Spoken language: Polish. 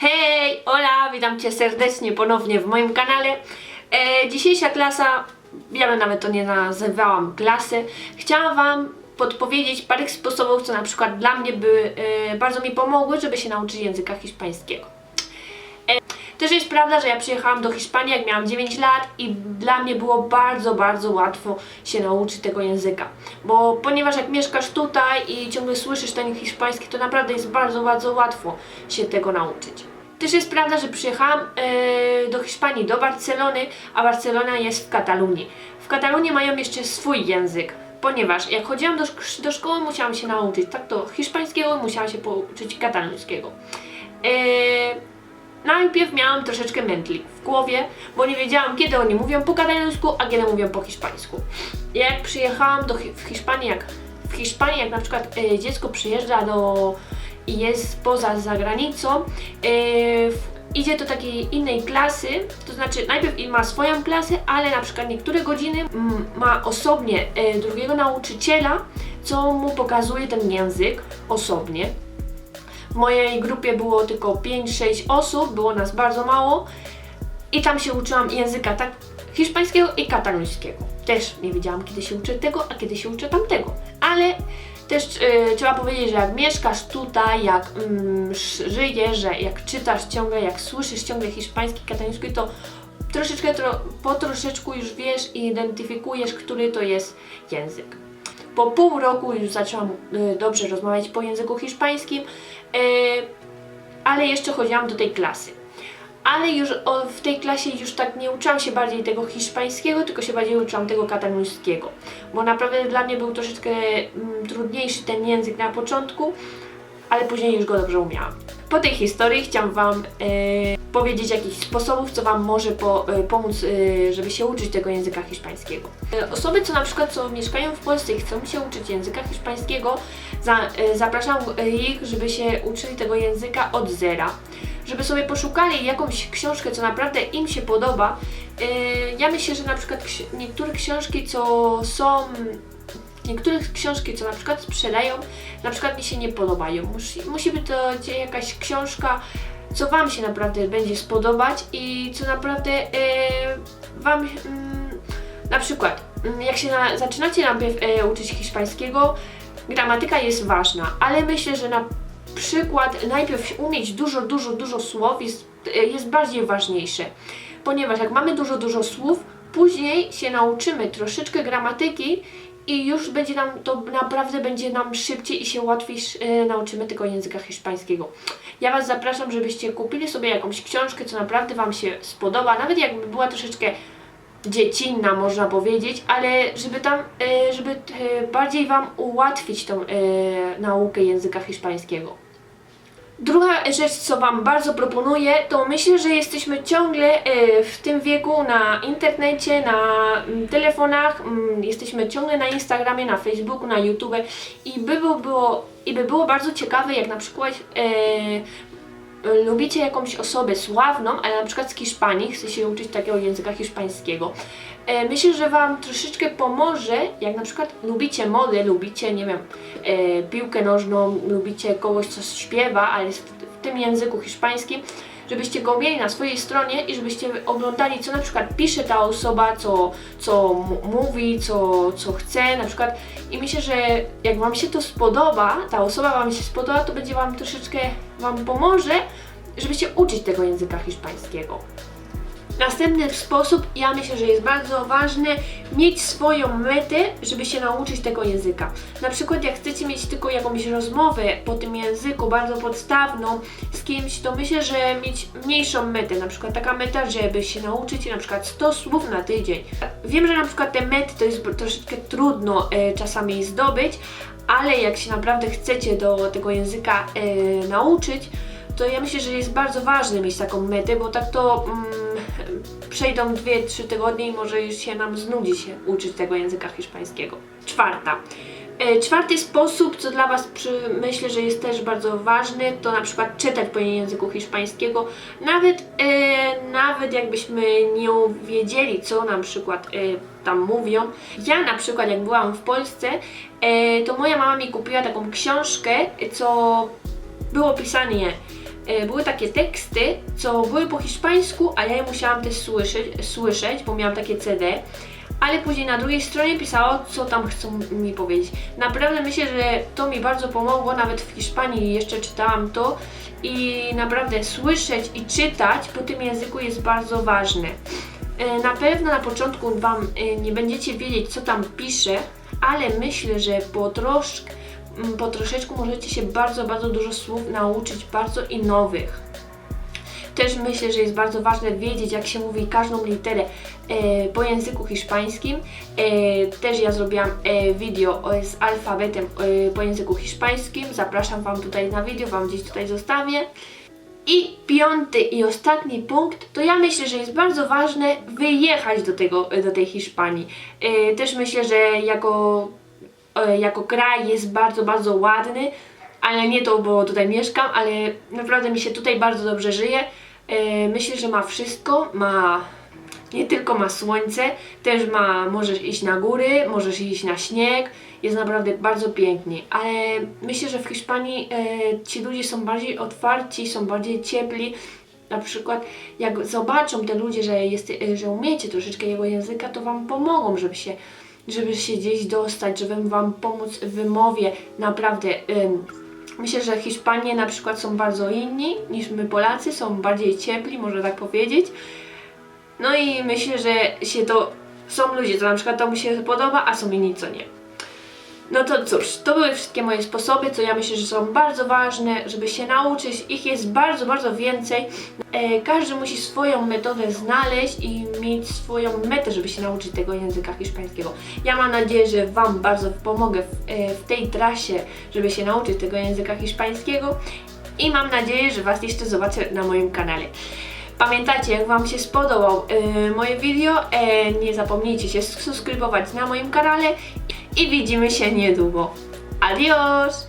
Hej, hola, witam Cię serdecznie ponownie w moim kanale. E, dzisiejsza klasa, ja bym nawet to nie nazywałam klasy, chciałam Wam podpowiedzieć parę sposobów, co na przykład dla mnie by e, bardzo mi pomogły, żeby się nauczyć języka hiszpańskiego. Też jest prawda, że ja przyjechałam do Hiszpanii jak miałam 9 lat i dla mnie było bardzo, bardzo łatwo się nauczyć tego języka. Bo ponieważ jak mieszkasz tutaj i ciągle słyszysz ten hiszpański, to naprawdę jest bardzo, bardzo łatwo się tego nauczyć. Też jest prawda, że przyjechałam e, do Hiszpanii, do Barcelony, a Barcelona jest w Katalunii. W Katalunii mają jeszcze swój język, ponieważ jak chodziłam do, szk- do szkoły, musiałam się nauczyć tak to hiszpańskiego, musiałam się pouczyć katalońskiego. E, Najpierw miałam troszeczkę mętli w głowie, bo nie wiedziałam kiedy oni mówią po katalońsku, a kiedy mówią po hiszpańsku. Jak przyjechałam do w Hiszpanii, jak w Hiszpanii, jak na przykład e, dziecko przyjeżdża do i jest poza zagranicą, e, idzie do takiej innej klasy, to znaczy najpierw ma swoją klasę, ale na przykład niektóre godziny ma osobnie e, drugiego nauczyciela, co mu pokazuje ten język osobnie. W mojej grupie było tylko 5-6 osób, było nas bardzo mało i tam się uczyłam języka tak hiszpańskiego i katalońskiego. Też nie wiedziałam, kiedy się uczę tego, a kiedy się uczę tamtego. Ale też y, trzeba powiedzieć, że jak mieszkasz tutaj, jak mm, sz- żyjesz, że jak czytasz ciągle, jak słyszysz ciągle hiszpański, kataloński, to troszeczkę tro, po troszeczku już wiesz i identyfikujesz, który to jest język. Po pół roku już zaczęłam y, dobrze rozmawiać po języku hiszpańskim, y, ale jeszcze chodziłam do tej klasy. Ale już w tej klasie już tak nie uczyłam się bardziej tego hiszpańskiego, tylko się bardziej uczyłam tego katalońskiego. Bo naprawdę dla mnie był troszeczkę mm, trudniejszy ten język na początku, ale później już go dobrze umiałam. Po tej historii chciałam Wam e, powiedzieć jakichś sposobów, co Wam może po, e, pomóc, e, żeby się uczyć tego języka hiszpańskiego. E, osoby, co na przykład co mieszkają w Polsce i chcą się uczyć języka hiszpańskiego, za, zapraszam ich, żeby się uczyli tego języka od zera. Żeby sobie poszukali jakąś książkę, co naprawdę im się podoba. Ja myślę, że na przykład niektóre książki, co są Niektóre książki, co na przykład sprzedają, na przykład mi się nie podobają. Musi, musi być to jakaś książka, co Wam się naprawdę będzie spodobać i co naprawdę e, Wam mm, na przykład, mm, jak się na, zaczynacie najpierw e, uczyć hiszpańskiego, gramatyka jest ważna, ale myślę, że na przykład najpierw umieć dużo, dużo, dużo słów jest, e, jest bardziej ważniejsze, ponieważ jak mamy dużo, dużo słów, później się nauczymy troszeczkę gramatyki i już będzie nam to naprawdę będzie nam szybciej i się łatwiej e, nauczymy tego języka hiszpańskiego. Ja Was zapraszam, żebyście kupili sobie jakąś książkę, co naprawdę Wam się spodoba, nawet jakby była troszeczkę dziecinna, można powiedzieć, ale żeby tam, e, żeby e, bardziej Wam ułatwić tą naukę języka hiszpańskiego. Druga rzecz, co Wam bardzo proponuję, to myślę, że jesteśmy ciągle e, w tym wieku na internecie, na mm, telefonach, mm, jesteśmy ciągle na Instagramie, na Facebooku, na YouTube i by było, i by było bardzo ciekawe, jak na przykład e, lubicie jakąś osobę sławną, ale na przykład z Hiszpanii, chce się uczyć takiego języka hiszpańskiego. E, myślę, że Wam troszeczkę pomoże, jak na przykład lubicie modę, lubicie, nie wiem, e, piłkę nożną, lubicie kogoś, co śpiewa, ale w tym języku hiszpańskim, żebyście go mieli na swojej stronie i żebyście oglądali, co na przykład pisze ta osoba, co, co mówi, co, co chce, na przykład. I myślę, że jak Wam się to spodoba, ta osoba Wam się spodoba, to będzie Wam troszeczkę Wam pomoże, żebyście uczyć tego języka hiszpańskiego. Następny sposób, ja myślę, że jest bardzo ważny, mieć swoją metę, żeby się nauczyć tego języka. Na przykład jak chcecie mieć tylko jakąś rozmowę po tym języku, bardzo podstawną z kimś, to myślę, że mieć mniejszą metę, na przykład taka meta, żeby się nauczyć na przykład 100 słów na tydzień. Wiem, że na przykład te mety to jest troszeczkę trudno e, czasami zdobyć, ale jak się naprawdę chcecie do tego języka e, nauczyć, to ja myślę, że jest bardzo ważne mieć taką metę, bo tak to mm, przejdą 2-3 tygodnie i może już się nam znudzi się uczyć tego języka hiszpańskiego. Czwarta. E, Czwarty sposób, co dla Was przy, myślę, że jest też bardzo ważny, to na przykład czytać po języku hiszpańskiego. Nawet, e, nawet jakbyśmy nie wiedzieli, co na przykład e, tam mówią. Ja na przykład, jak byłam w Polsce, e, to moja mama mi kupiła taką książkę, co było pisanie były takie teksty, co były po hiszpańsku, a ja je musiałam też słyszeć, słyszeć bo miałam takie CD. Ale później na drugiej stronie pisało, co tam chcą mi powiedzieć. Naprawdę myślę, że to mi bardzo pomogło, nawet w Hiszpanii jeszcze czytałam to i naprawdę słyszeć i czytać po tym języku jest bardzo ważne. E, Na pewno na początku Wam e, nie będziecie wiedzieć, co tam pisze, ale myślę, że po, trosz, m, po troszeczku możecie się bardzo, bardzo dużo słów nauczyć, bardzo i nowych. Też myślę, że jest bardzo ważne wiedzieć, jak się mówi każdą literę e, po języku hiszpańskim. E, też ja zrobiłam e, video e, z alfabetem e, po języku hiszpańskim. Zapraszam Wam tutaj na video, Wam gdzieś tutaj zostawię. I piąty i ostatni punkt, to ja myślę, że jest bardzo ważne wyjechać do, tego, do tej Hiszpanii. E, też myślę, że jako, jako kraj jest bardzo, bardzo ładny, ale nie to, bo tutaj mieszkam, ale naprawdę mi się tutaj bardzo dobrze żyje. E, myślę, że ma wszystko, ma nie tylko ma słońce, też ma, możesz iść na góry, możesz iść na śnieg, jest naprawdę bardzo pięknie, ale myślę, że w Hiszpanii e, ci ludzie są bardziej otwarci, są bardziej ciepli, na przykład jak zobaczą te ludzie, że, jest, e, że umiecie troszeczkę jego języka, to wam pomogą, żeby się, żeby się gdzieś dostać, żeby wam pomóc w wymowie, naprawdę... em, Myślę, że Hiszpanie na przykład są bardzo inni niż my Polacy, są bardziej ciepli, można tak powiedzieć. No i myślę, że się to. Są ludzie, to na przykład to mu się podoba, a są inni, co nie. No to cóż, to były wszystkie moje sposoby, co ja myślę, że są bardzo ważne, żeby się nauczyć. Ich jest bardzo, bardzo więcej. E, każdy musi swoją metodę znaleźć i mieć swoją metę, żeby się nauczyć tego języka hiszpańskiego. Ja mam nadzieję, że Wam bardzo pomogę w, e, w tej trasie, żeby się nauczyć tego języka hiszpańskiego i mam nadzieję, że Was jeszcze zobaczę na moim kanale. Pamiętajcie, jak Wam się spodobał e, moje video, e, nie zapomnijcie się subskrybować na moim kanale i widzimy się niedługo. Adios!